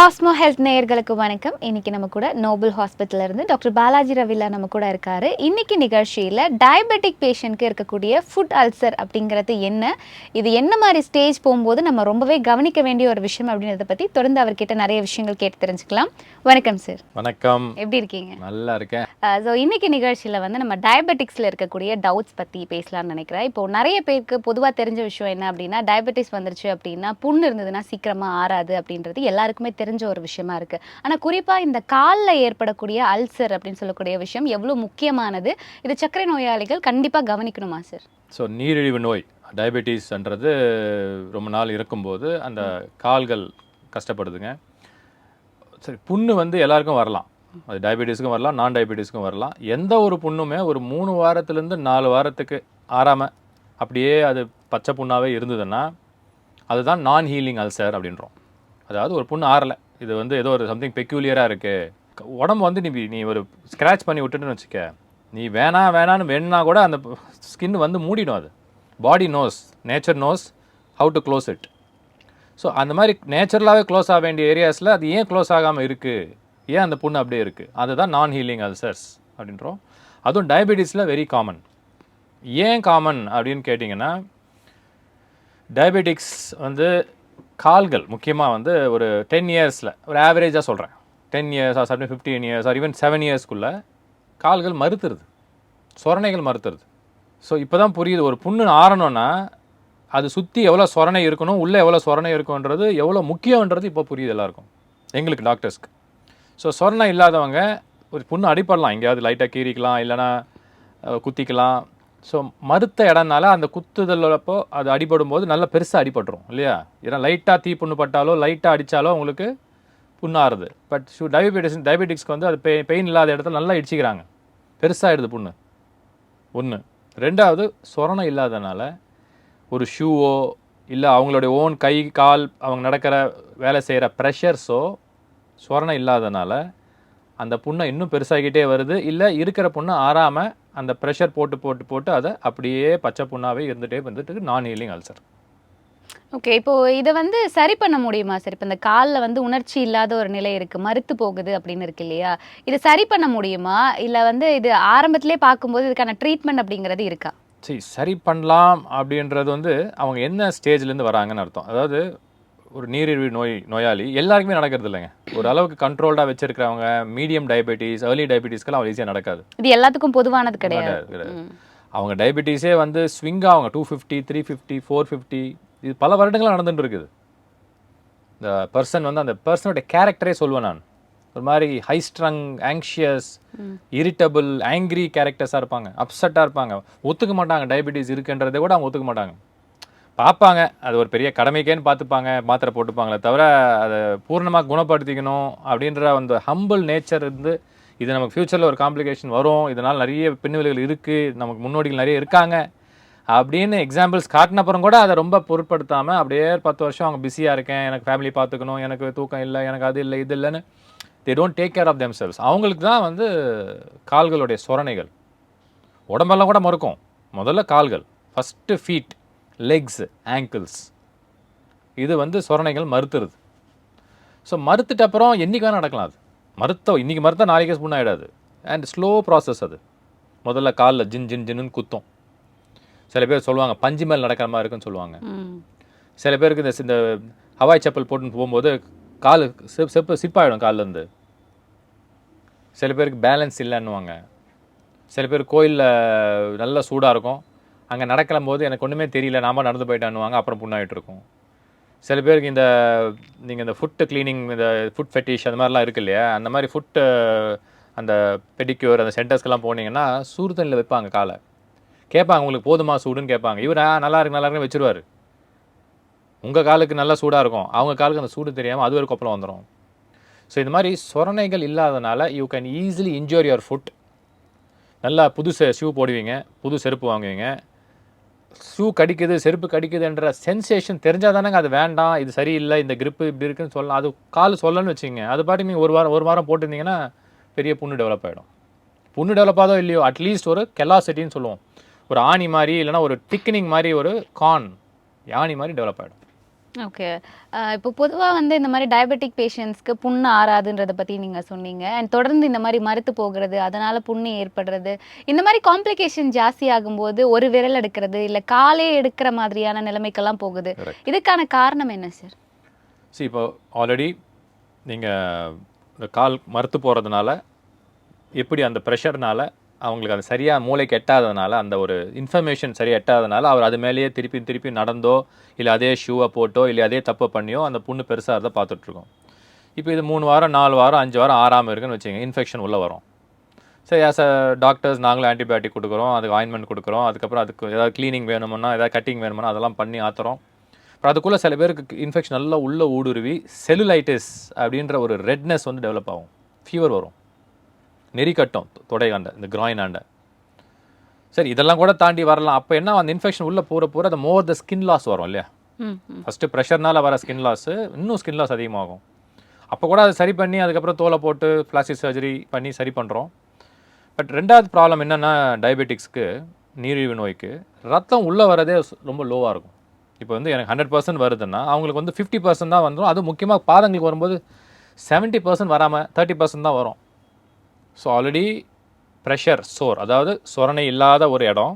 Cosmo health நேயர்களுக்கு வணக்கம். இன்னைக்கு நம்ம கூட நோபல் ஹாஸ்பிட்டல்ல இருந்து டாக்டர் பாலாஜி ரவிலா நம்ம கூட இருக்காரு. இன்னைக்கு நிகழ்ச்சியில டயபெட்டிக் பேஷண்ட்க்கு இருக்கக்கூடிய ஃபுட் அல்சர் அப்படிங்கிறது என்ன? இது என்ன மாதிரி ஸ்டேஜ் போகும்போது நம்ம ரொம்பவே கவனிக்க வேண்டிய ஒரு விஷயம் அப்படின்றத பத்தி தொடர்ந்து அவர்கிட்ட நிறைய விஷயங்கள் கேட்டு தெரிஞ்சுக்கலாம். வணக்கம் சார் வணக்கம். எப்படி இருக்கீங்க? நல்லா இருக்கேன். ஸோ இன்னைக்கு நிகழ்ச்சியில் வந்து நம்ம டயபெட்டிக்ஸில் இருக்கக்கூடிய டவுட்ஸ் பற்றி பேசலாம்னு நினைக்கிறேன். இப்போ நிறைய பேருக்கு பொதுவாக தெரிஞ்ச விஷயம் என்ன அப்படின்னா டயபெட்டிஸ் வந்துருச்சு அப்படின்னா புண்ணு இருந்ததுன்னா சீக்கிரமாக ஆறாது அப்படின்றது எல்லாருக்குமே தெரிஞ்ச ஒரு விஷயமா இருக்கு. ஆனால் குறிப்பாக இந்த காலில் ஏற்படக்கூடிய அல்சர் அப்படின்னு சொல்லக்கூடிய விஷயம் எவ்வளோ முக்கியமானது? இது சர்க்கரை நோயாளிகள் கண்டிப்பாக கவனிக்கணுமா சார்? ஸோ நீரிழிவு நோய் டயபெட்டிஸ்ன்றது ரொம்ப நாள் இருக்கும்போது அந்த கால்கள் கஷ்டப்படுதுங்க. சரி புண்ணு வந்து எல்லாருக்கும் வரலாம். அது டயபெட்டிஸ்க்கும் வரலாம் நான் டயபெட்டிஸ்க்கும் வரலாம். எந்த ஒரு புண்ணுமே ஒரு மூணு வாரத்துலேருந்து நாலு வாரத்துக்கு ஆறாமல் அப்படியே அது பச்சை புண்ணாகவே இருந்ததுன்னா அதுதான் நான் ஹீலிங் அல்சர் அப்படின்றோம். அதாவது ஒரு புண்ணு ஆறலை. இது வந்து ஏதோ ஒரு சம்திங் பெக்யூலியராக இருக்குது உடம்பு வந்து நீ நீ ஒரு ஸ்க்ராட்ச் பண்ணி விட்டுட்டுன்னு வச்சுக்க. நீ வேணாம் வேணான்னு வேணுனா கூட அந்த ஸ்கின் வந்து மூடிடும் அது. Body knows nature knows how to close it so அந்த மாதிரி நேச்சுரலாகவே க்ளோஸ் ஆக வேண்டிய ஏரியாஸில் அது ஏன் க்ளோஸ் ஆகாமல் இருக்குது ஏன் அந்த புண்ணு அப்படியே இருக்குது அதுதான் நான் ஹீலிங் அல்சர்ஸ் அப்படின்றோம். அதுவும் டயபெட்டிஸில் வெரி காமன் ஏன் காமன் அப்படின்னு கேட்டிங்கன்னா டயபெட்டிக்ஸ் வந்து கால்கள் முக்கியமாக வந்து ஒரு டென் இயர்ஸில் ஒரு ஆவரேஜாக சொல்கிறேன் ten years or sometime fifteen years or even seven இயர்ஸ்க்குள்ளே கால்கள் மறுத்துருது. சொரணைகள் மறுத்துருது. ஸோ இப்போ தான் புரியுது ஒரு புண்ணு ஆறணும்னா அது சுற்றி எவ்வளோ சொரணை இருக்கணும் உள்ளே எவ்வளோ சொரணை இருக்குன்றது எவ்வளோ முக்கியன்றது இப்போ புரியுது எல்லாருக்கும். எங்களுக்கு டாக்டர்ஸ்க்கு ஸோ சொரணை இல்லாதவங்க ஒரு புண்ணு அடிப்படலாம் எங்கேயாவது லைட்டாக கீறிக்கலாம் இல்லைன்னா குத்திக்கலாம். ஸோ மறுத்த இடம்னால அந்த குத்துதலப்போ அது அடிபடும் போது நல்லா பெருசாக அடிபட்டுரும் இல்லையா? ஏன்னா லைட்டாக தீ புண்ணு பட்டாலோ லைட்டாக அடித்தாலோ உங்களுக்கு புண்ணாறுது பட் ஷூ டயபெட்டிஸ் டயபெட்டிக்ஸ்க்கு வந்து அது பெ பெயின் இல்லாத இடத்துல நல்லா இடிச்சிக்கிறாங்க. பெருசாகிடுது புண்ணு. ஒன்று ரெண்டாவது சொரணம் இல்லாதனால ஒரு ஷூவோ இல்லை அவங்களுடைய ஓன் கை கால் அவங்க நடக்கிற வேலை செய்கிற ப்ரெஷர்ஸோ சொரணம் இல்லாதனால அந்த புண்ணை இன்னும் பெருசாகிட்டே வருது. இல்லை இருக்கிற புண்ணை ஆறாமல் அந்த ப்ரெஷர் போட்டு போட்டு போட்டு அதை அப்படியே பச்சை புண்ணாவே இருந்துகிட்டே வந்துட்டு நான் ஹீலிங் அல்சர் ஓகே இப்போ இதை வந்து சரி பண்ண முடியுமா சார் இப்போ இந்த காலில் வந்து உணர்ச்சி இல்லாத ஒரு நிலை இருக்கு மறுத்து போகுது அப்படின்னு இருக்கு இல்லையா? இது சரி பண்ண முடியுமா? இல்லை வந்து இது ஆரம்பத்திலே பார்க்கும்போது இதுக்கான ட்ரீட்மெண்ட் அப்படிங்கிறது இருக்கா? சரி சரி பண்ணலாம் அப்படின்றது வந்து அவங்க என்ன ஸ்டேஜ்லேருந்து வராங்கன்னு அர்த்தம். அதாவது ஒரு நீரிழிவு நோய் நோயாளி எல்லாருக்குமே நடக்கிறது இல்லைங்க. ஒரு அளவுக்கு கண்ட்ரோல்டாக வச்சிருக்கிறவங்க மீடியம் டயபெட்டிஸ் ஏர்லி டயபெட்டிஸ்க்கெல்லாம் அவ்வளோ ஈஸியாக நடக்காது. இது எல்லாத்துக்கும் பொதுவானது கிடையாது. அவங்க டயபெட்டிஸே வந்து ஸ்விங் ஆகுங்க. Two fifty three fifty four fifty இது பல வருடங்களாக நடந்துட்டு இருக்குது. இந்த பர்சன் வந்து அந்த பர்சனோட கேரக்டரே சொல்லுவேன் நான். ஒரு மாதிரி high strung anxious irritable angry கேரக்டர்ஸாக இருப்பாங்க. அப்செட்டாக இருப்பாங்க. ஒத்துக்க மாட்டாங்க. டயபெட்டிஸ் இருக்குன்றதை கூட அவங்க ஒத்துக்க மாட்டாங்க. பார்ப்பாங்க. அது ஒரு பெரிய கடமைக்கேன்னு பார்த்துப்பாங்க மாத்திரை போட்டுப்பாங்களே தவிர அதை பூர்ணமாக குணப்படுத்திக்கணும் அப்படின்ற அந்த ஹம்பிள் நேச்சர் இருந்து இது நமக்கு ஃப்யூச்சரில் ஒரு காம்ப்ளிகேஷன் வரும். இதனால் நிறைய பின்விளைவுகள் இருக்குது நமக்கு முன்னோடிகள் நிறைய இருக்காங்க. அப்படின்னு எக்ஸாம்பிள்ஸ் காட்டினப்புறம் கூட அதை ரொம்ப பொருட்படுத்தாமல் அப்படியே பத்து வருஷம் அவங்க பிஸியாக இருக்கேன். எனக்கு ஃபேமிலி பார்த்துக்கணும். எனக்கு தூக்கம் இல்லை எனக்கு அது இல்லை இது இல்லைன்னு they don't take care of themselves அவங்களுக்கு தான் வந்து கால்களுடைய சொரணைகள். உடம்பெல்லாம் கூட மறுக்கும். முதல்ல கால்கள். ஃபஸ்ட்டு ஃபீட் லெக்ஸ் ஆங்கிள்ஸ் இது வந்து சொரணைகள் மறுத்துருது. ஸோ மறுத்துட்ட அப்புறம் என்னைக்கு வேணால் நடக்கலாம் அது. மறுத்த இன்னைக்கு மறுத்தா நாளைக்கே புண்ணு ஆகிடாது அண்ட் ஸ்லோ ப்ராசஸ் அது. முதல்ல காலில் ஜின் ஜின் ஜின்னு குத்தும். சில பேர் சொல்லுவாங்க பஞ்சு மேல் நடக்கிற மாதிரி இருக்குன்னு சொல்லுவாங்க. சில பேருக்கு இந்த இந்த ஹவாய் செப்பல் போட்டுன்னு போகும்போது கால் செப் செப்பு சிப்பாயிடும் கால்லேருந்து. சில பேருக்கு பேலன்ஸ் இல்லைன்னுவாங்க. சில பேர் கோயிலில் நல்ல சூடாக இருக்கும். அங்கே நடக்கலும் போது எனக்கு ஒன்றுமே தெரியல நாம நடந்து போயிட்டான்னுவாங்க அப்புறம் புண்ணாயிட்டு இருக்கும். சில பேருக்கு இந்த நீங்கள் இந்த ஃபுட்டு க்ளீனிங் இந்த ஃபுட் ஃபெட்டிஷ் அந்த மாதிரிலாம் இருக்கு இல்லையா? அந்த மாதிரி ஃபுட்டு அந்த பெடிக்யூர் அந்த சென்டர்ஸ்க்கெல்லாம் போனீங்கன்னா சூடு தண்ணியில் வைப்பாங்க காலை. கேட்பாங்க உங்களுக்கு போதுமா சூடுன்னு? கேட்பாங்க. இவர் நல்லா இருக்கு நல்லா இருக்குன்னு வச்சுருவார். உங்கள் காலுக்கு நல்லா சூடாக இருக்கும். அவங்க காலுக்கு அந்த சூடு தெரியாமல் அது ஒரு கொப்பளம் வந்துடும் ஸோ இந்த மாதிரி சொரணைகள் இல்லாதனால you can easily injure your foot நல்லா புது ஷூ போடுவீங்க புது செருப்பு வாங்குவீங்க. ஷூ கடிக்குது செருப்பு கடிக்குதுன்ற சென்சேஷன் தெரிஞ்சால் தானேங்க அது வேண்டாம் இது சரியில்லை இந்த கிரிப்பு இப்படி இருக்குன்னு சொல்லலாம். அது கால் சொல்லணும்னு வச்சுங்க அது பாட்டு நீங்கள் ஒரு வாரம் ஒரு வாரம் போட்டிருந்தீங்கன்னா பெரிய புண்ணு டெவலப் ஆகிடும் புண்ணு டெவலப் ஆதோ இல்லையோ அட்லீஸ்ட் ஒரு கெலாசிட்டின்னு சொல்லுவோம். ஒரு ஆணி மாதிரி இல்லைன்னா ஒரு திக்கனிங் மாதிரி ஒரு கான் யானி மாதிரி டெவலப் ஆகிடும் ஓகே. இப்போ பொதுவாக வந்து இந்த மாதிரி டயபெட்டிக் பேஷண்ட்ஸ்க்கு புண்ணு ஆறாதுன்றதை பற்றி நீங்கள் சொன்னீங்க. அண்ட் தொடர்ந்து இந்த மாதிரி மறுத்து போகிறது அதனால் புண்ணு ஏற்படுறது இந்த மாதிரி காம்ப்ளிகேஷன் ஜாஸ்தி ஆகும்போது ஒரு விரல் எடுக்கிறது இல்லை காலே எடுக்கிற மாதிரியான நிலைமைக்கெல்லாம் போகுது. இதுக்கான காரணம் என்ன சார் see இப்போ ஆல்ரெடி நீங்கள் இந்த கால் மறுத்து போகிறதுனால எப்படி அந்த ப்ரெஷர்னால அவங்களுக்கு அது சரியாக மூளைக்கு எட்டாததுனால அந்த ஒரு இன்ஃபர்மேஷன் சரியாக எட்டாதனால அவர் அது மேலேயே திருப்பி திருப்பி நடந்தோ இல்லை அதே ஷூவை போட்டோ இல்லை அதே தப்பை பண்ணியோ அந்த புண்ணு பெருசாக இருந்தால் பார்த்துட்ருக்கோம் இப்போ இது மூணு வாரம் நாலு வாரம் அஞ்சு வாரம் ஆறாமல் இருக்குன்னு வச்சுங்க இன்ஃபெக்ஷன் உள்ளே வரும். சரி ஆஸ் அ டாக்டர்ஸ் நாங்களும் ஆன்டிபயோட்டிக் கொடுக்குறோம் அதுக்கு ஆயின்மெண்ட் கொடுக்குறோம் அதுக்கப்புறம் அதுக்கு ஏதாவது க்ளீனிங் வேணுமுன்னா ஏதாவது கட்டிங் வேணுமுன்னா அதெல்லாம் பண்ணி ஆத்துறோம். அப்புறம் அதுக்குள்ளே சில பேருக்கு இன்ஃபெக்ஷன் நல்லா உள்ளே ஊடுருவி செல்லுலைட்டிஸ் அப்படின்ற ஒரு ரெட்னஸ் வந்து டெவலப் ஆகும். ஃபீவர் வரும். நெறி கட்டும் தொடையாண்ட இந்த ஆண்ட சரி இதெல்லாம் கூட தாண்டி வரலாம். அப்போ என்ன அந்த இன்ஃபெக்ஷன் உள்ளே போகிற போகிற அந்த மோர் த ஸ்கின் லாஸ் வரும் இல்லையா? ஃபஸ்ட்டு ப்ரெஷர்னால வர ஸ்கின் லாஸு இன்னும் ஸ்கின் லாஸ் அதிகமாகும். அப்போ கூட அதை சரி பண்ணி அதுக்கப்புறம் தோலை போட்டு பிளாஸ்டிக் சர்ஜரி பண்ணி சரி பண்ணுறோம் பட் ரெண்டாவது ப்ராப்ளம் என்னென்னா டயபெட்டிக்ஸ்க்கு நீரிழிவு நோய்க்கு ரத்தம் உள்ளே வரதே ரொம்ப லோவாக இருக்கும். இப்போ வந்து எனக்கு ஹண்ட்ரட் பர்சன்ட் வருதுன்னா அவங்களுக்கு வந்து ஃபிஃப்டி பர்சன்ட் தான் வந்துடும் அது முக்கியமாக பாதங்களுக்கு வரும்போது செவன்ட்டி பர்சன்ட் வராமல் தேர்ட்டி பர்சன்ட் தான் வரும். ஸோ ஆல்ரெடி ப்ரெஷர் சோர் அதாவது சொரணை இல்லாத ஒரு இடம்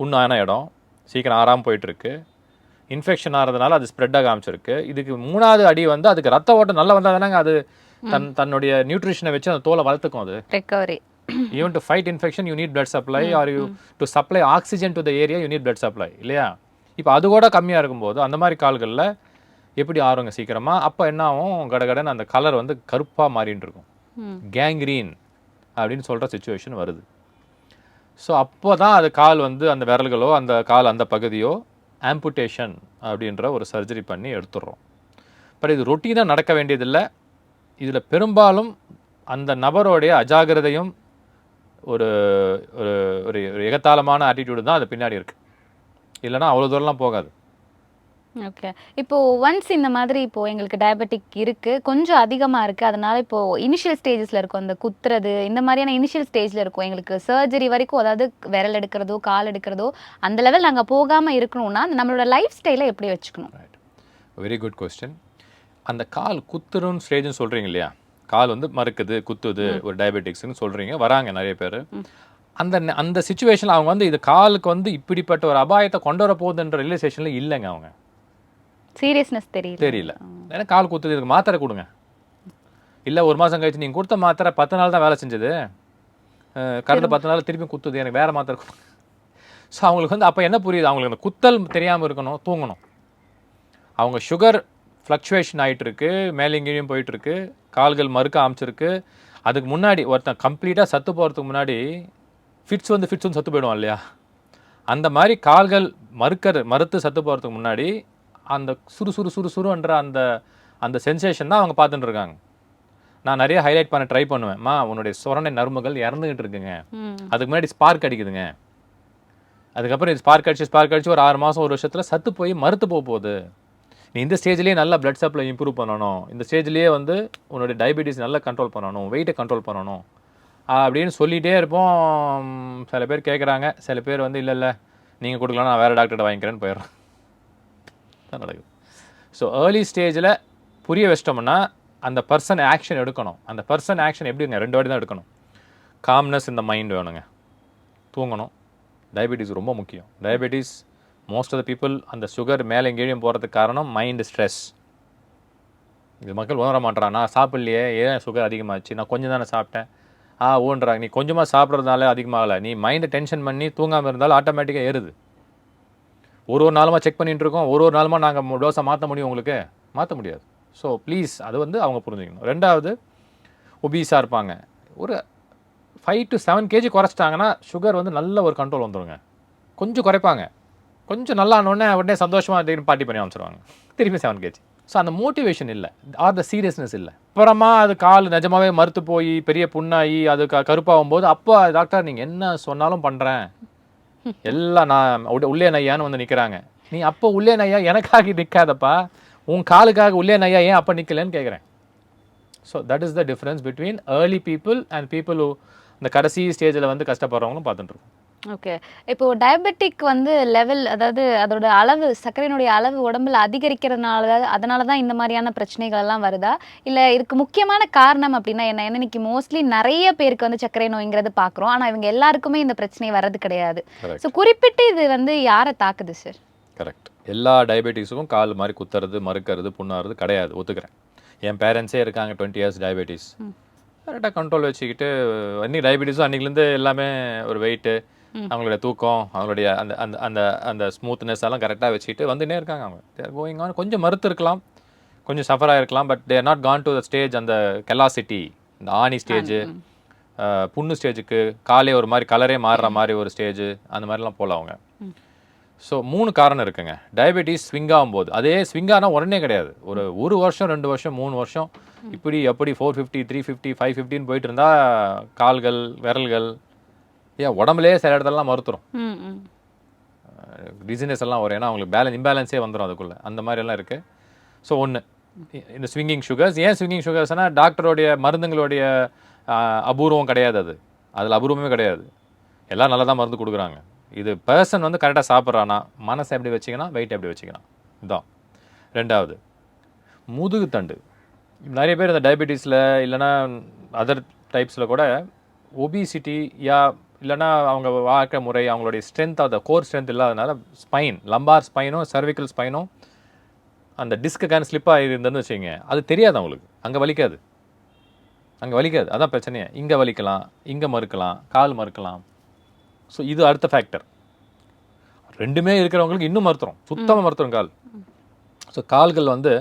புண்ணான இடம் சீக்கிரம் ஆறாமல் போயிட்டுருக்கு. இன்ஃபெக்ஷன் ஆகிறதுனால அது ஸ்ப்ரெட்டாக காமிச்சிருக்கு இதுக்கு மூணாவது அடி வந்து அதுக்கு ரத்த ஓட்டம் நல்லா வந்தால் தானேங்க அது தன் தன்னுடைய நியூட்ரிஷனை வச்சு அந்த தோலை வளர்த்துக்கும் அது. Recovery even to fight infection you need blood supply or you to supply oxygen to the area you need blood supply இல்லையா? இப்போ அது கூட கம்மியாக இருக்கும்போது அந்த மாதிரி கால்களில் எப்படி ஆறுங்க சீக்கிரமாக அப்போ என்ன ஆகும்? கடகடன்னு அந்த கலர் வந்து கருப்பாக மாறின்னு இருக்கும். கேங்க்ரீன் அப்படின்னு சொல்கிற சுச்சுவேஷன் வருது. ஸோ அப்போ தான் அது கால் வந்து அந்த விரல்களோ அந்த கால் அந்த பகுதியோ ஆம்புட்டேஷன் அப்படின்ற ஒரு சர்ஜரி பண்ணி எடுத்துடுறோம். பட் இது ரொட்டீனாக நடக்க வேண்டியதில்லை. இதில் பெரும்பாலும் அந்த நபரோடைய அஜாகிரதையும் ஒரு ஒரு ஒரு எகத்தாளமான ஆட்டிடியூடு தான் அது பின்னாடி இருக்குது இல்லைன்னா அவ்வளோ தூரம்லாம் போகாது. ஓகே இப்போ ஒன்ஸ் இந்த மாதிரி இப்போ எங்களுக்கு டயபெட்டிக் இருக்கு கொஞ்சம் அதிகமா இருக்கு அதனால இப்போ இனிஷியல் ஸ்டேஜஸ்ல இருக்கும். அந்த குத்துறது இந்த மாதிரியான இனிஷியல் ஸ்டேஜ்ல இருக்கும். எங்களுக்கு சர்ஜரி வரைக்கும் அதாவது விரல் எடுக்கிறதோ கால் எடுக்கிறதோ அந்த லெவல் நாங்க போகாம இருக்கணும்னா நம்மளோட லைஃப் ஸ்டைலை எப்படி வச்சுக்கணும்? வெரி குட் கொஸ்டின் அந்த கால் குத்துருன்னு ஸ்டேஜ்னு சொல்கிறீங்க இல்லையா? கால் வந்து மறுக்குது குத்துது ஒரு டயபெட்டிக்ஸ்னு சொல்கிறீங்க வராங்க நிறைய பேர். அந்த அந்த சுச்சுவேஷனில் அவங்க வந்து இது காலுக்கு வந்து இப்படிப்பட்ட ஒரு அபாயத்தை கொண்டு வர போகுதுன்ற ரியலைசேஷனில் இல்லைங்க அவங்க. சீரியஸ்னஸ் தெரியல. தெரியல. ஏன்னா கால் குத்துது இதுக்கு மாத்திரை கொடுங்க. இல்லை ஒரு மாதம் கழிச்சு நீங்கள் கொடுத்த மாத்திரை பத்து நாள் தான் வேலை செஞ்சது. கடந்த பத்து நாள் திருப்பி குத்துது எனக்கு வேறு மாத்திரை கொடுங்க. ஸோ அவங்களுக்கு வந்து அப்போ என்ன புரியுது? அவங்களுக்கு அந்த குத்தல் தெரியாமல் இருக்கணும் தூங்கணும். அவங்க சுகர் ஃப்ளக்சுவேஷன் ஆயிட்டு இருக்கு மேலே கீழேயும் போயிட்டு இருக்கு கால்கள் மறுக்க ஆரம்பிச்சிருக்கு. அதுக்கு முன்னாடி ஒருத்தன் கம்ப்ளீட்டாக சத்து போகிறதுக்கு முன்னாடி ஃபிட்ஸ் வந்து ஃபிட்ஸ் வந்து சத்து போயிடுவான் இல்லையா? அந்த மாதிரி கால்கள் மறுக்கிற மறுத்து சத்து போகிறதுக்கு முன்னாடி அந்த சுறு சுறு சுறு அந்த அந்த சென்சேஷன் தான் அவங்க பார்த்துட்டு இருக்காங்க நான் நிறைய ஹைலைட் பண்ண ட்ரை பண்ணுவேன். மா உன்னுடைய சொரணை நரம்புகள் இறந்துகிட்டு இருக்குங்க. அதுக்கு முன்னாடி ஸ்பார்க் அடிக்குதுங்க. அதுக்கப்புறம் இது ஸ்பார்க் அடிச்சு ஸ்பார்க் அடிச்சு ஒரு ஆறு மாதம் ஒரு வருஷத்தில் சத்து போய் மறுத்து போக போகுது. நீ இந்த ஸ்டேஜ்லேயே நல்லா பிளட் சப்ளை இம்ப்ரூவ் பண்ணணும். இந்த ஸ்டேஜ்லேயே வந்து உன்னுடைய டயபெட்டிஸ் நல்லா கண்ட்ரோல் பண்ணணும். வெயிட்டை கண்ட்ரோல் பண்ணணும். அப்படின்னு சொல்லிகிட்டே இருப்போம். சில பேர் கேட்குறாங்க சில பேர் வந்து இல்லை இல்லை. நீங்கள் கொடுக்கலாம். நான் வேறு டாக்டர்கிட்ட வாங்கிக்கிறேன்னு போயிடுறேன். தான் நடக்குது. ஸோ ஏர்லி ஸ்டேஜில் புரிய வச்சிட்டோம்னா அந்த பர்சன் ஆக்ஷன் எடுக்கணும். அந்த பர்சன் ஆக்ஷன் எப்படிங்க? ரெண்டு வாட்டி தான் எடுக்கணும். காம்னஸ் இந்த மைண்ட் வேணுங்க. தூங்கணும். டயபெட்டிஸ் ரொம்ப முக்கியம். Diabetes most of the people அந்த சுகர் மேலே எங்கேயும் போகிறதுக்கு காரணம் மைண்டு ஸ்ட்ரெஸ் இது மக்கள் உணர மாட்டேறான் நான் சாப்பிட்லையே ஏன் சுகர் அதிகமாச்சு? நான் கொஞ்சம் தானே சாப்பிட்டேன். ஆ ஊன்றாங்க. நீ கொஞ்சமாக சாப்பிட்றதுனால அதிகமாகலை. நீ மைண்டை டென்ஷன் பண்ணி தூங்காமல் இருந்தாலும் ஆட்டோமேட்டிக்காக ஏறுது. ஒரு ஒரு நாளுமா செக் பண்ணிட்டு இருக்கோம் ஒரு ஒரு நாளுமா நாங்கள் டோஸை மாற்ற முடியும் உங்களுக்கு? மாற்ற முடியாது. ஸோ ப்ளீஸ் அது வந்து அவங்க புரிஞ்சுக்கணும். ரெண்டாவது ஒபீஸாக இருப்பாங்க. ஒரு ஃபைவ் டு செவன் கேஜி குறைச்சிட்டாங்கன்னா சுகர் வந்து நல்ல ஒரு கண்ட்ரோல் வந்துருங்க. கொஞ்சம் குறைப்பாங்க. கொஞ்சம் நல்லா ஆனோடனே உடனே சந்தோஷமாக திடீர்னு பார்ட்டி பண்ணி அமைச்சிருவாங்க திருப்பி செவன் கேஜி ஸோ அந்த மோட்டிவேஷன் இல்லை. ஆர் த சீரியஸ்னஸ் இல்லை. அப்புறமா அது கால் நிஜமாவே மறுத்து போய் பெரிய புண்ணாகி அது க கருப்பாகும் போது அப்போ டாக்டர் நீங்கள் என்ன சொன்னாலும் பண்ணுறேன் எல்லாம் நான் உள்ளே நையான்னு வந்து நிற்கிறாங்க நீ அப்போ உள்ளே நையா எனக்காக நிற்காதப்பா உன் காலுக்காக உள்ளே நையா ஏன் அப்போ நிற்கலன்னு கேட்குறேன் so that is the difference between early people and people இந்த கடைசி ஸ்டேஜில் வந்து கஷ்டப்படுறவங்களும் பார்த்துட்டுருக்கோம் ஓகே இப்போ டயபெட்டிக் வந்து லெவல் அதாவது அதோட அளவு சர்க்கரையினுடைய அளவு உடம்புல அதிகரிக்கிறதுனால தான் அதனால தான் இந்த மாதிரியான பிரச்சனைகள் எல்லாம் வருதா? இல்லை இதுக்கு முக்கியமான காரணம் அப்படின்னா என்ன? ஏன்னா இன்னைக்கு மோஸ்ட்லி நிறைய பேருக்கு வந்து சர்க்கரை நோய்ங்கிறது பார்க்குறோம் ஆனால் இவங்க எல்லாருக்குமே இந்த பிரச்சனை வர்றது கிடையாது. ஸோ குறிப்பிட்டு இது வந்து யாரை தாக்குது சார் கரெக்ட் எல்லா டயபெட்டிஸுக்கும் கால் மாதிரி குத்துறது மறுக்கிறது புண்ணாறது கிடையாது. ஒத்துக்கிறேன். என் பேரண்ட்ஸே இருக்காங்க டுவெண்ட்டி இயர்ஸ் டயபெட்டிஸ் கரெக்டாக கண்ட்ரோல் வச்சுக்கிட்டு அன்றைக்கி டயபெட்டிஸும் அன்றைக்கிலேருந்து எல்லாமே ஒரு வெயிட்டு அவங்களுடைய தூக்கம் அவங்களுடைய அந்த அந்த அந்த அந்த ஸ்மூத்னஸ் எல்லாம் கரெக்டாக வச்சுக்கிட்டு வந்துனே இருக்காங்க அவங்க. தேர் கோயிங் ஆன் கொஞ்சம் மறுத்து இருக்கலாம். கொஞ்சம் suffer ஆகிருக்கலாம் but they're not gone to the stage அந்த கெலாசிட்டி இந்த ஆணி ஸ்டேஜ் புண்ணு ஸ்டேஜுக்கு காலே ஒரு மாதிரி கலரே மாறுற மாதிரி ஒரு ஸ்டேஜ் அந்த மாதிரிலாம் போகல அவங்க. ஸோ மூணு காரணம் இருக்குங்க. டயபெட்டிஸ் ஸ்விங் ஆகும்போது. அதே ஸ்விங் ஆனால் உடனே கிடையாது. ஒரு ஒரு வருஷம் ரெண்டு வருஷம் மூணு வருஷம் இப்படி எப்படி four fifty three fifty five ஃபிஃப்டின்னு போயிட்டு இருந்தா கால்கள் விரல்கள் ஏன் உடம்புலேயே சில இடத்துலலாம் மறுத்துரும் டிசினஸ் எல்லாம் வரும். ஏன்னா அவங்களுக்கு பேலன்ஸ் இம்பேலன்ஸே வந்துடும் அதுக்குள்ளே. அந்த மாதிரி எல்லாம் இருக்குது ஸோ ஒன்று இந்த ஸ்விங்கிங் சுகர்ஸ் ஏன் ஸ்விங்கிங் சுகர்ஸ்னா டாக்டருடைய மருந்துங்களுடைய அபூர்வம் கிடையாது அது. அதில் அபூர்வமே கிடையாது. எல்லாம் நல்லா தான் மருந்து கொடுக்குறாங்க. இது பர்சன் வந்து கரெக்டாக சாப்பிட்றானா மனசை எப்படி வச்சுக்கணும் வெயிட் எப்படி வச்சுக்கணும் இதான். ரெண்டாவது. முதுகு தண்டு. நிறைய பேர் இந்த டயபெட்டிஸில் இல்லைன்னா அதர் டைப்ஸில் கூட ஒபிசிட்டி யா இல்லைன்னா அவங்க வாழ்க்கை முறை அவங்களுடைய strength of the core strength இல்லாதனால ஸ்பைன் லம்பார் ஸ்பைனும் cervical ஸ்பைனும் அந்த டிஸ்க்கு ஸ்லிப் ஆகிருந்ததுன்னு வச்சுக்கோங்க. அது தெரியாது அவங்களுக்கு. அங்கே வலிக்காது. அங்கே வலிக்காது. அதான் பிரச்சனையே. இங்கே வலிக்கலாம் இங்கே மறுக்கலாம் கால் மறுக்கலாம். ஸோ இது அடுத்த ஃபேக்டர் ரெண்டுமே இருக்கிறவங்களுக்கு இன்னும் மருத்துவம். சுத்தமாக மருத்துவம் கால். ஸோ கால்கள் வந்து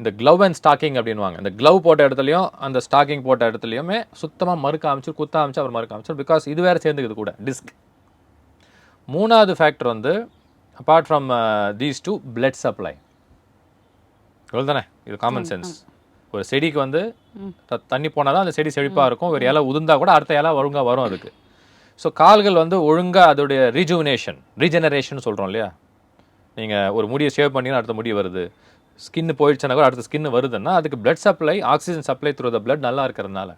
இந்த க்ளவ் அண்ட் ஸ்டாக்கிங் அப்படின்வாங்க இந்த க்ளவ் போட்ட இடத்துலையும் அந்த ஸ்டாக்கிங் போட்ட இடத்துலையுமே சுத்தமாக மறுக்க ஆரம்பிச்சு குத்த ஆரம்பிச்சு அவர் மறுக்க ஆரம்பிச்சு பிகாஸ் இது வேறு சேர்ந்துக்குது கூட டிஸ்க் மூணாவது ஃபேக்டர் வந்து apart from these two blood supply இவ்வளோ தானே? இது காமன் சென்ஸ் ஒரு செடிக்கு வந்து தண்ணி போனால் தான் அந்த செடி செழிப்பாக இருக்கும். ஒரு இலை உதிர்ந்தா கூட அடுத்த இலை ஒழுங்காக வரும் அதுக்கு. ஸோ கால்கள் வந்து ஒழுங்காக அதோடைய ரீஜுவினேஷன் ரீஜெனரேஷன் சொல்கிறோம் இல்லையா? நீங்கள் ஒரு முடியை சேவ் பண்ணீங்கன்னா அடுத்த முடி வருது. ஸ்கின் போயிடுச்சுன்னா கூட அடுத்த ஸ்கின் வருதுன்னா அதுக்கு blood supply oxygen supply through the blood நல்லா இருக்கிறதுனால.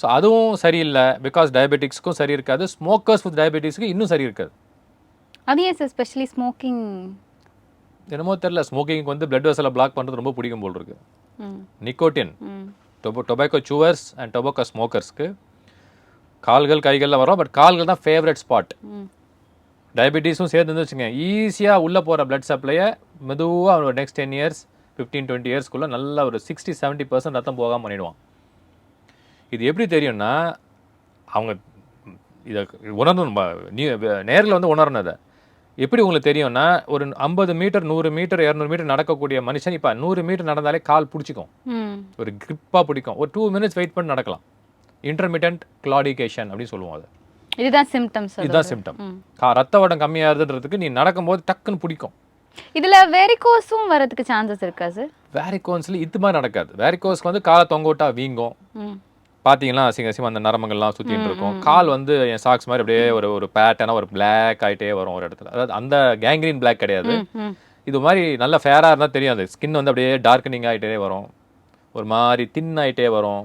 ஸோ அதுவும் சரியில்லை. பிகாஸ் டயபெட்டிக்ஸ்க்கும் சரி இருக்காது. ஸ்மோக்கர்ஸ் வித் டயபெட்டிக்ஸ்க்கு இன்னும் சரி இருக்காது. அது ஏன் சார்? ஸ்பெஷலி ஸ்மோக்கிங் என்னமோ தெரில ஸ்மோக்கிங்க்கு வந்து blood vessel பிளாக் பண்ணுறது ரொம்ப பிடிக்கும் போல் இருக்கு. நிக்கோட்டின் டொபோ டொபாக்கோ சூவர்ஸ் அண்ட் டொபாக்கோ ஸ்மோக்கர்ஸ்க்கு கால்கள் கைகளில் வரும். பட் கால்கள் தான் ஃபேவரட் ஸ்பாட் டயபெட்டிஸும் சேர்ந்து வச்சுங்க ஈஸியாக உள்ளே போகிற பிளட் சப்ளையை மெதுவாக அவனோட next ten years fifteen twenty இயர்ஸ்க்குள்ளே நல்ல ஒரு சிக்ஸ்டி செவன்ட்டி பர்சன்ட் ரத்தம் போகாமல் பண்ணிடுவான். இது எப்படி தெரியும்னா அவங்க இதை உணரணும் நீ நேரில் வந்து உணரணும் அதை. எப்படி உங்களுக்கு தெரியும்னா ஒரு ஐம்பது மீட்டர் நூறு மீட்டர் இரநூறு மீட்டர் நடக்கக்கூடிய மனுஷன் இப்போ நூறு மீட்டர் நடந்தாலே கால் பிடிச்சிக்கும். ஒரு grip-ஆ பிடிக்கும். ஒரு டூ மினிட்ஸ் வெயிட் பண்ணி நடக்கலாம். இன்டர்மீடியன்ட் கிளாடிகேஷன் அப்படின்னு சொல்லுவோம் அது. இதுதான் சிம்டம்ஸ் இதுதான் சிம்டம் ரத்த ஓட்டம் கம்மியாகுதுன்றதுக்கு நீ நடக்கும்போது டக்குன்னு பிடிக்கும். இதுல வெரிகோஸும் வரதுக்கு சான்சஸ் இருக்கா சார் வேரிகோன்ஸில் இது மாதிரி நடக்காது. வேரிகோஸ்க்கு வந்து காலை தொங்க விட்டா வீங்கும். ம். பார்த்தீங்கன்னா அசிங்க அசிங்கமாக அந்த நரம்புகள்லாம் சுற்றிட்டு இருக்கும். கால் வந்து என் சாக்ஸ் மாதிரி அப்படியே ஒரு ஒரு பேட்டர்னாக ஒரு பிளாக் ஆயிட்டே வரும் ஒரு இடத்துல. அதாவது அந்த கேங்க்ரீன் பிளாக் கிடையாது. இது மாதிரி நல்ல ஃபேராக இருந்தால் தெரியும். அது ஸ்கின் வந்து அப்படியே டார்க்கனிங் ஆகிட்டே வரும். ஒரு மாதிரி தின் ஆயிட்டே வரும்.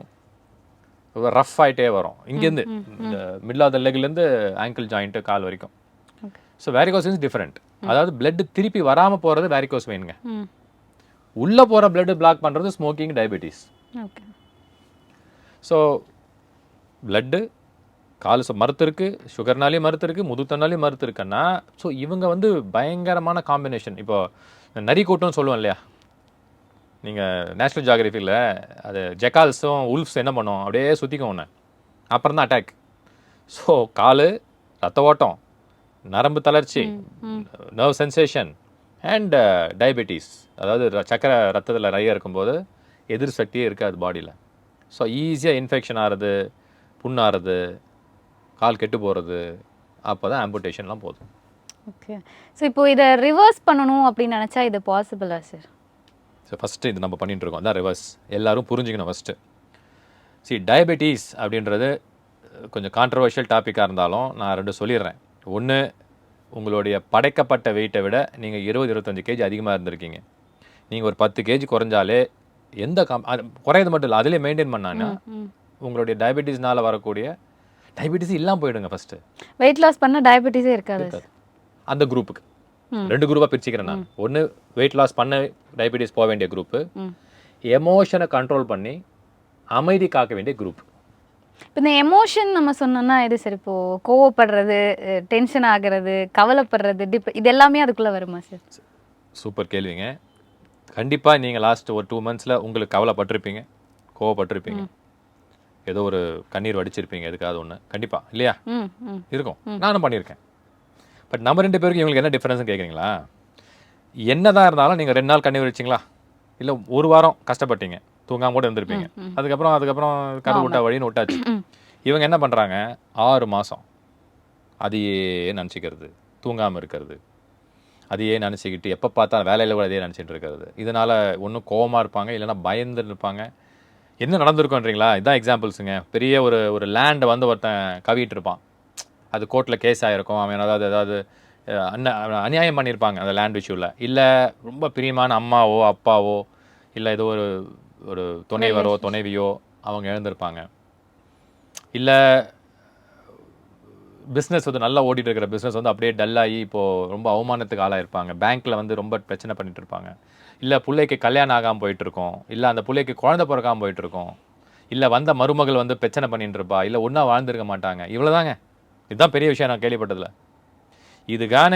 ரஃப் ஆயிட்டே வரும் இங்கேருந்து இந்த மிடில் ஆஃப் த லெக்லேருந்து ஆங்கிள் ஜாயிண்ட்டு கால் வரைக்கும். ஸோ வேரிகோஸ் இஸ் டிஃப்ரெண்ட் அதாவது பிளட் திருப்பி வராமல் போகிறது வேரிகோஸ் வெயினுங்க ம். உள்ளே போகிற பிளட் பிளாக் பண்ணுறது smoking diabetes okay so blood கால் ச- மருத்து இருக்கு சுகர்னாலேயும் மருத்து இருக்கு முதுத்தனாலையும் மருத்து இருக்குன்னா ஸோ இவங்க வந்து பயங்கரமான காம்பினேஷன் இப்போ நரி கூட்டம்னு சொல்லுவோம் இல்லையா? நீங்கள் நேஷ்னல் ஜியாகிரபியில் அது ஜெக்கால்ஸும் உல்ஃப்ஸ் என்ன பண்ணும்? அப்படியே சுற்றிக்கும் ஒன்று அப்புறம் தான் அட்டாக் ஸோ கால் ரத்த ஓட்டம் நரம்பு தளர்ச்சி நர்வ் சென்சேஷன் அண்ட் டயபெட்டிஸ் அதாவது சக்கரை ரத்தத்தில் நிறைய இருக்கும்போது எதிர் சக்தியே இருக்காது பாடியில் ஸோ ஈஸியாக இன்ஃபெக்ஷன் ஆகிறது புண்ணாகிறது கால் கெட்டு போகிறது அப்போ தான் ஆம்புடேஷன்லாம் போகுது ஓகே ஸோ இப்போ இதை ரிவர்ஸ் பண்ணணும் அப்படின்னு நினச்சா இது பாசிபிளா சார் ஸோ ஃபஸ்ட்டு இது நம்ம பண்ணிட்டு இருக்கோம் அதான் ரிவர்ஸ் எல்லாரும் புரிஞ்சுக்கணும் ஃபஸ்ட்டு சி டயபெட்டிஸ் அப்படின்றது கொஞ்சம் கான்ட்ரவர்ஷியல் டாப்பிக்காக இருந்தாலும் நான் ரெண்டு சொல்லிடுறேன். ஒன்று உங்களுடைய படைக்கப்பட்ட வெயிட்டை விட நீங்கள் இருபது இருபத்தஞ்சு கேஜி அதிகமாக இருந்திருக்கீங்க. நீங்கள் ஒரு பத்து கேஜி குறைஞ்சாலே எந்த கம் குறையது மட்டும் இல்லை அதிலே மெயின்டைன் பண்ணாங்கன்னா உங்களுடைய டயபெட்டிஸ்னால வரக்கூடிய டயபிட்டிஸ் இல்லாமல் போயிடுங்க ஃபஸ்ட்டு வெயிட் லாஸ் பண்ண டயபெட்டிஸே இருக்காது. அந்த குரூப்புக்கு. ரெண்டு குரூப்பாக பிரிச்சுக்கிறேன் நான். ஒன்று வெயிட் லாஸ் பண்ண டயபிட்டிஸ் போக வேண்டிய குரூப்பு. எமோஷனை கண்ட்ரோல் பண்ணி அமைதி காக்க வேண்டிய குரூப் இப்போ இந்த எமோஷன் நம்ம சொன்னோம்னா எது சரி? இப்போ கோவப்படுறது டென்ஷன் ஆகுறது கவலைப்படுறது டிப் இது எல்லாமே அதுக்குள்ள வருமா சார்? சூப்பர் கேள்விங்க. கண்டிப்பாக நீங்கள் லாஸ்ட் ஒரு டூ மந்த்ஸில் உங்களுக்கு கவலைப்பட்டிருப்பீங்க கோவப்பட்டிருப்பீங்க. ஏதோ ஒரு கண்ணீர் வடிச்சிருப்பீங்க எதுக்காவது ஒன்று கண்டிப்பாக இல்லையா? இருக்கும். நானும் பண்ணியிருக்கேன். பட் நம்ம ரெண்டு பேருக்கு இவங்களுக்கு என்ன டிஃப்ரென்ஸ்னு கேட்குறீங்களா என்னதான் இருந்தாலும் நீங்கள் ரெண்டு நாள் கண்ணீர் வச்சிங்களா இல்லை ஒரு வாரம் கஷ்டப்பட்டீங்க. தூங்காம கூட இருந்திருப்பீங்க. அதுக்கப்புறம் அதுக்கப்புறம் கரு விட்டா வழின்னு விட்டாச்சு இவங்க என்ன பண்ணுறாங்க ஆறு மாதம் அதையே நினச்சிக்கிறது தூங்காமல் இருக்கிறது. அதையே நினச்சிக்கிட்டு எப்போ பார்த்தா வேலையில் கூட அதையே நினச்சிட்டு இருக்கிறது. இதனால் ஒன்றும் கோவமாக இருப்பாங்க இல்லைன்னா பயந்து இருப்பாங்க. என்ன நடந்திருக்கோன்றீங்களா இதான் எக்ஸாம்பிள்ஸுங்க பெரிய ஒரு ஒரு லேண்டை வந்து ஒருத்தன் கவிட்டு இருப்பான். அது கோர்ட்டில் கேஸ் ஆகிருக்கும் அவன் ஏதாவது ஏதாவது அன்ன அநியாயம் பண்ணியிருப்பாங்க அந்த லேண்ட் இஷ்யூவில் இல்லை ரொம்ப பிரியமான அம்மாவோ அப்பாவோ இல்லை ஏதோ ஒரு ஒரு துணைவரோ துணைவியோ அவங்க இழந்திருப்பாங்க இல்லை பிஸ்னஸ் வந்து நல்லா ஓடிட்டு இருக்கிற பிஸ்னஸ் வந்து அப்படியே டல்லாகி இப்போது ரொம்ப அவமானத்துக்கு ஆளாயிருப்பாங்க. பேங்க்கில் வந்து ரொம்ப பிரச்சனை பண்ணிட்டு இருப்பாங்க இல்லை பிள்ளைக்கு கல்யாணம் ஆகாமல் போயிட்டு இருக்கோம் இல்லை அந்த பிள்ளைக்கு குழந்தை பிறக்காம போயிட்டு இருக்கோம் இல்லை வந்த மருமகள் வந்து பிரச்சனை பண்ணிட்டு இருப்பா இல்லை ஒன்றா வாழ்ந்திருக்க மாட்டாங்க. இவ்வளோதாங்க இதுதான் பெரிய விஷயம் நான் கேள்விப்பட்டதில்ல இதுக்கான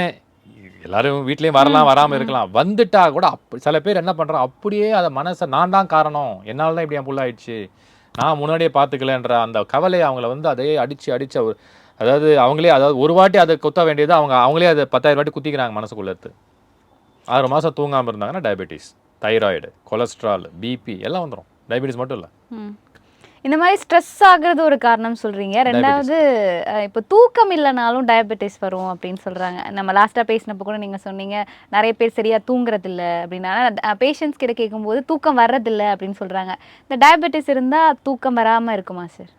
எல்லாரும் வீட்லேயும் வரலாம் வராமல் இருக்கலாம். வந்துட்டா கூட அப் சில பேர் என்ன பண்ணுறான் அப்படியே அதை மனசை நான் தான் காரணம். என்னால் தான் இப்படி என் ஆயிடுச்சு. நான் முன்னாடியே பார்த்துக்கலன்ற அந்த கவலையை அவங்கள வந்து அதே அடித்து அடித்து ஒரு அதாவது அவங்களே அதாவது ஒரு வாட்டி அதை குத்த வேண்டியது அவங்க அவங்களே அதை பத்தாயிரம் வாட்டி குத்திக்கிறாங்க மனசுக்குள்ள எடுத்து. ஆறு மாதம் தூங்காமல் இருந்தாங்கன்னா டயபெட்டிஸ் தைராய்டு கொலஸ்ட்ரால் பிபி எல்லாம் வந்துடும் டயபெட்டிஸ் மட்டும் இல்லை. இந்த மாதிரி ஸ்ட்ரெஸ் ஆகுறது ஒரு காரணம் சொல்றீங்க. ரெண்டாவது இப்போ தூக்கம் இல்லைனாலும் டயபெட்டிஸ் வரும் அப்படின்னு சொல்றாங்க. நம்ம லாஸ்டா பேசினப்போ கூட நீங்க சொன்னீங்க நிறைய பேர் சரியா தூங்குறது இல்ல அப்படின்னா பேஷண்ட்ஸ் கிட்ட கேட்கும்போது தூக்கம் வர்றதில்ல அப்படின்னு சொல்றாங்க. இந்த டயபெட்டிஸ் இருந்தா தூக்கம் வராம இருக்குமா சார்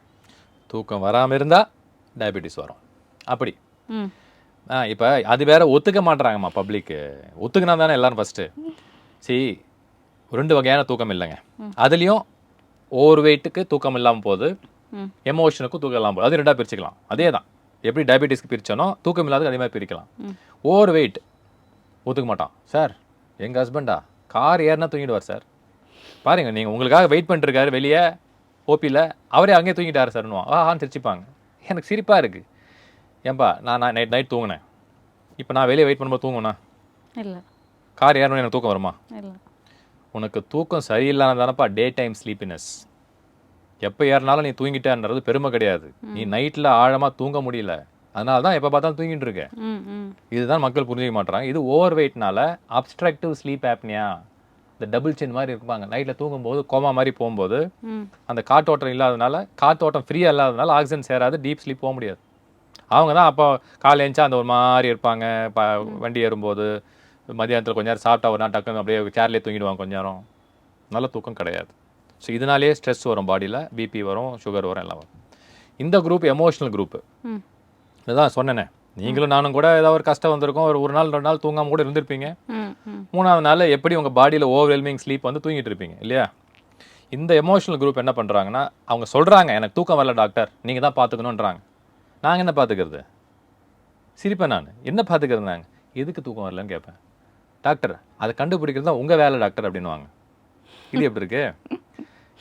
தூக்கம் வராமல் இருந்தால் டயபெட்டிஸ் வரும். அப்படி. ம். ஆ இப்போ அது வேற ஒத்துக்க மாட்றாங்கம்மா பப்ளிக்கு ஒத்துக்கினா தானே எல்லாரும் ஃபஸ்ட்டு சரி ரெண்டு வகையான தூக்கம் இல்லைங்க. அதுலேயும் ஓவர் வெயிட்டுக்கு தூக்கம் இல்லாமல் போகுது. எமோஷனுக்கும் தூக்கம் இல்லாமல் போகுது. அது ரெண்டாக பிரிச்சுக்கலாம். அதே தான் எப்படி டயபெட்டிஸ்க்கு பிரிச்சனோ தூக்கம் இல்லாதது அதே மாதிரி பிரிக்கலாம். Over weight. ஒத்துக்க மாட்டான். சார் எங்கள் ஹஸ்பண்டா கார் ஏறினா தூங்கிடுவார் சார். பாருங்க நீங்கள் உங்களுக்காக வெயிட் பண்ணிட்டுருக்காரு வெளியே ஓபியில் அவரே அங்கேயே தூங்கிட்டாரு சார்னுவான் ஆ ஆன்னு சிரிச்சுப்பாங்க. எனக்கு சிரிப்பாக இருக்குது ஏன்பா நான் நான் நைட் நைட் தூங்கினேன். இப்போ நான் வெளியே வெயிட் பண்ணும்போது தூங்குவேனா? இல்ல. கார் ஏறணும் எனக்கு தூக்கம் வருமா? இல்ல. உனக்கு தூக்கம் சரியில்லாததானப்பா டே டைம் ஸ்லீப்பினஸ் எப்போ ஏறினாலும் நீ தூங்கிட்டேன்றது பெருமை கிடையாது. நீ நைட்டில் ஆழமாக தூங்க முடியல. அதனால தான் எப்போ பார்த்தாலும் தூங்கிட்டு இருக்க. இதுதான் மக்கள் புரிஞ்சுக்க மாட்றாங்க. இது ஓவர் வெயிட்னால அப்ஸ்ட்ரக்டிவ் ஸ்லீப் ஆப்னியா இந்த டபுள் சின் மாதிரி இருப்பாங்க நைட்டில் தூங்கும்போது கோமா மாதிரி போகும்போது அந்த காற்றோட்டம் இல்லாதனால காற்றோட்டம் ஃப்ரீயாக இல்லாதனால ஆக்சிஜன் சேராது டீப் ஸ்லீப் போக முடியாது. அவங்க தான் அப்போ காலை எழுந்தா அந்த ஒரு மாதிரி இருப்பாங்க. வண்டி ஏறும்போது மதியானத்தில் கொஞ்ச நேரம் சாப்பிட்டா ஒரு நாள் டக்குன்னு அப்படியே சேர்லேயே தூங்கிடுவாங்க கொஞ்ச நேரம். நல்ல தூக்கம் கிடையாது. ஸோ இதனாலேயே ஸ்ட்ரெஸ் வரும் பாடியில் பிபி வரும் சுகர் வரும் எல்லாம் வரும். இந்த குரூப் எமோஷனல் குரூப்பு இதுதான் சொன்னேனே. நீங்களும் நானும் கூட ஏதாவது ஒரு கஷ்டம் வந்திருக்கும். ஒரு ஒரு நாள் ரெண்டு நாள் தூங்காம கூட இருந்திருப்பீங்க. மூணாவது நாள் எப்படி உங்கள் பாடியில் ஓவர்வெல்மிங் ஸ்லீப் வந்து தூங்கிட்டு இருப்பீங்க இல்லையா? இந்த எமோஷனல் குரூப் என்ன பண்ணுறாங்கன்னா அவங்க சொல்கிறாங்க எனக்கு தூக்கம் வரல டாக்டர் நீங்கள் தான் பார்த்துக்கணுன்றாங்க நாங்கள் என்ன பார்த்துக்கிறது சிரிப்பேன் நான். என்ன பார்த்துக்கிறது நாங்கள் எதுக்கு தூக்கம் வரலன்னு கேட்பேன். டாக்டர் அதை கண்டுபிடிக்கிறது தான் உங்கள் வேலை டாக்டர் அப்படின்னுவாங்க. இது எப்படி இருக்கு?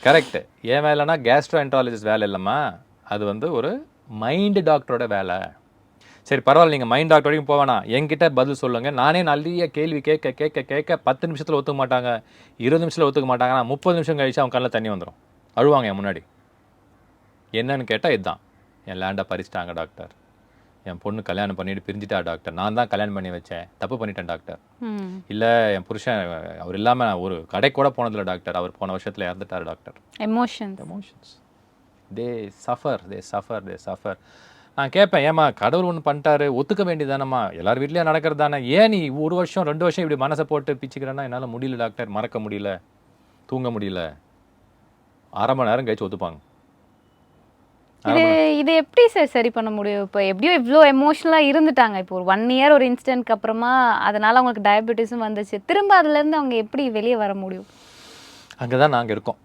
கரெக்ட் ஏன் வேலைனா கேஸ்ட்ரோஎன்ட்ராலஜிஸ்ட் வேலை இல்லைம்மா. அது வந்து ஒரு மைண்டு டாக்டரோட வேலை. சரி பரவாயில்ல நீங்கள் மைண்ட் டாக்டர் வரைக்கும் போவேணா என்கிட்ட பதில் சொல்லுங்கள் நானே நிறைய கேள்வி கேட்க கேட்க கேட்க பத்து நிமிஷத்தில் ஒத்துக்க மாட்டாங்க. இருபது நிமிஷத்தில் ஒத்துக்க மாட்டாங்க. நான் முப்பது நிமிஷம் கழிச்சு அவங்க கண்ணில் தண்ணி வந்துடும் அழுவாங்க என் முன்னாடி. என்னன்னு கேட்டால் இதுதான். என் லேண்டை பறிச்சிட்டாங்க டாக்டர். என் பொண்ணு கல்யாணம் பண்ணிட்டு பிரிஞ்சிட்டா டாக்டர். நான் தான் கல்யாணம் பண்ணி வச்சேன். தப்பு பண்ணிட்டேன் டாக்டர். இல்லை என் புருஷன் அவர் இல்லாமல் ஒரு கடை கூட போனதில்ல டாக்டர். அவர் போன வருஷத்தில் இறந்துட்டார் doctor. Emotions emotions they suffer they suffer they suffer நான் கேட்பேன் ஏமா கடவுள் ஒன்று பண்ணிட்டாரு ஒத்துக்க வேண்டியதானம்மா எல்லார் வீட்லேயும் நடக்கிறது தானே? ஏன் நீ ஒரு வருஷம் ரெண்டு வருஷம் இப்படி மனசை போட்டு பிச்சுக்கிறேன்னா என்னால் முடியல டாக்டர். மறக்க முடியல. தூங்க முடியல. அரை மணி நேரம் கழிச்சு ஒத்துப்பாங்க. இது இது எப்படி சார் சரி பண்ண முடியும்? இப்போ எப்படியோ இவ்வளோ எமோஷனலாக இருந்துட்டாங்க. இப்போ ஒரு ஒன் இயர் ஒரு இன்சிடென்ட்க்கு அப்புறமா அதனால அவங்களுக்கு டயபெட்டிஸும் வந்துச்சு. திரும்ப அதுலேருந்து அவங்க எப்படி வெளியே வர முடியும்? அங்கே தான் நாங்கள் இருக்கோம்.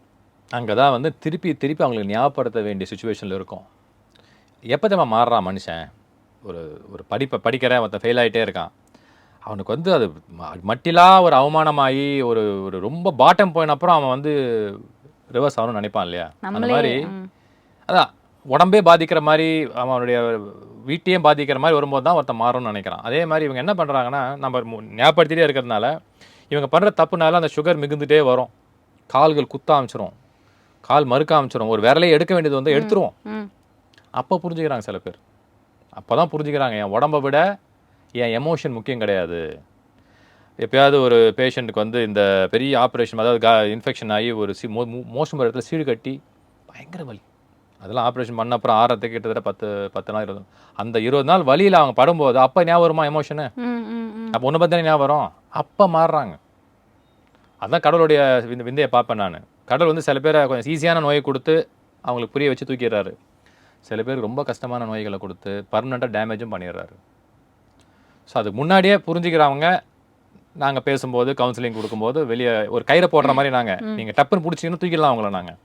அங்கே தான் வந்து திருப்பி திருப்பி அவங்களுக்கு ஞாபகப்படுத்த வேண்டிய சுச்சுவேஷனில் இருக்கோம். எப்போ தெரியுமா மாறுறான் மனுஷன்? ஒரு ஒரு படிப்பை படிக்கிறேன் ஒருத்தன் ஃபெயில் ஆகிட்டே இருக்கான். அவனுக்கு வந்து அது ம- மட்டிலா ஒரு அவமானமாகி ஒரு ஒரு ரொம்ப பாட்டம் போயின அப்புறம் அவன் வந்து ரிவர்ஸ் ஆகணும்னு நினைப்பான் இல்லையா? அந்த மாதிரி. அதான் உடம்பே பாதிக்கிற மாதிரி அவனுடைய வீட்டையும் பாதிக்கிற மாதிரி வரும்போது தான் ஒருத்தன் மாறும்னு நினைக்கிறான். அதே மாதிரி இவங்க என்ன பண்ணுறாங்கன்னா நம்ம ஞாபகப்படுத்திட்டே இருக்கிறதுனால இவங்க பண்ணுற தப்புனால அந்த சுகர் மிகுந்துட்டே வரும். கால்கள் குத்த ஆரம்பிச்சிரும். கால் மறுக்க ஆரம்பிச்சிரும். ஒரு விரலையே எடுக்க வேண்டியது வந்து எடுத்துருவோம். அப்போ புரிஞ்சுக்கிறாங்க சில பேர். அப்போ தான் புரிஞ்சுக்கிறாங்க. என் உடம்பை விட என் எமோஷன் முக்கியம் கிடையாது. எப்பயாவது ஒரு பேஷண்ட்டுக்கு வந்து இந்த பெரிய ஆப்ரேஷன் அதாவது கா இன்ஃபெக்ஷன் ஆகி ஒரு சி மோ மோசம் இடத்துல சீடு கட்டி பயங்கர வலி. அதெல்லாம் ஆப்ரேஷன் பண்ண அப்புறம் ஆறத்துக்கு கிட்டத்தட்ட பத்து பத்து நாள் இருபது. அந்த இருபது நாள் வலியில் அவங்க படும்போது அப்போ ஞாபகம் வருமா எமோஷனு அப்போ ஒன்று பற்றி ஞாபகம் வரும். அப்போ மாறுறாங்க. அதான் கடவுளுடைய விந்த விந்தையை பார்ப்பேன் நான். கடவுள் வந்து சில பேரை கொஞ்சம் ஈஸியான நோயை கொடுத்து அவங்களுக்கு புரிய வச்சு தூக்கிடுறாரு. சில பேருக்கு ரொம்ப கஷ்டமான நோய்களை கொடுத்து பர்மனெண்ட்டாக டேமேஜும் பண்ணிடுறாரு. ஸோ அதுக்கு முன்னாடியே புரிஞ்சுக்கிறவங்க நாங்கள் பேசும்போது கவுன்சிலிங் கொடுக்கும்போது வெளியே ஒரு கயிறை போடுற மாதிரி நாங்கள் நீங்கள் டப்புன்னு பிடிச்சிங்கன்னு தூக்கிடலாம் அவங்கள நாங்கள்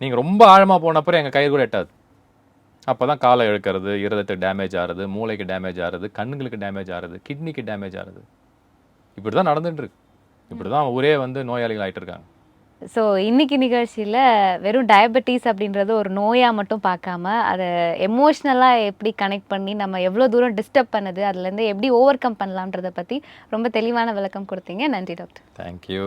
நீங்கள் ரொம்ப ஆழமாக போனப்பறம் எங்கள் கயிறு கூட எட்டாது. அப்போ தான் காலை இழுக்கிறது இருதயத்துக்கு டேமேஜ் ஆகுது மூளைக்கு டேமேஜ் ஆகுது கண்ணுங்களுக்கு டேமேஜ் ஆகுது கிட்னிக்கு டேமேஜ் ஆகுது இப்படி தான் நடந்துட்டு இருக்கு இப்படி தான் ஊரே வந்து நோயாளிகள் இருக்காங்க ஸோ இன்னைக்கு நிகழ்ச்சியில் வெறும் டயபெட்டிஸ் அப்படின்றது ஒரு நோயாக மட்டும் பார்க்காம அதை எமோஷ்னலாக எப்படி கனெக்ட் பண்ணி நம்ம எவ்வளோ தூரம் டிஸ்டர்ப் பண்ணுது அதுலேருந்து எப்படி ஓவர் கம் பண்ணலான்றதை பற்றி ரொம்ப தெளிவான விளக்கம் கொடுத்தீங்க. நன்றி டாக்டர் தேங்க்யூ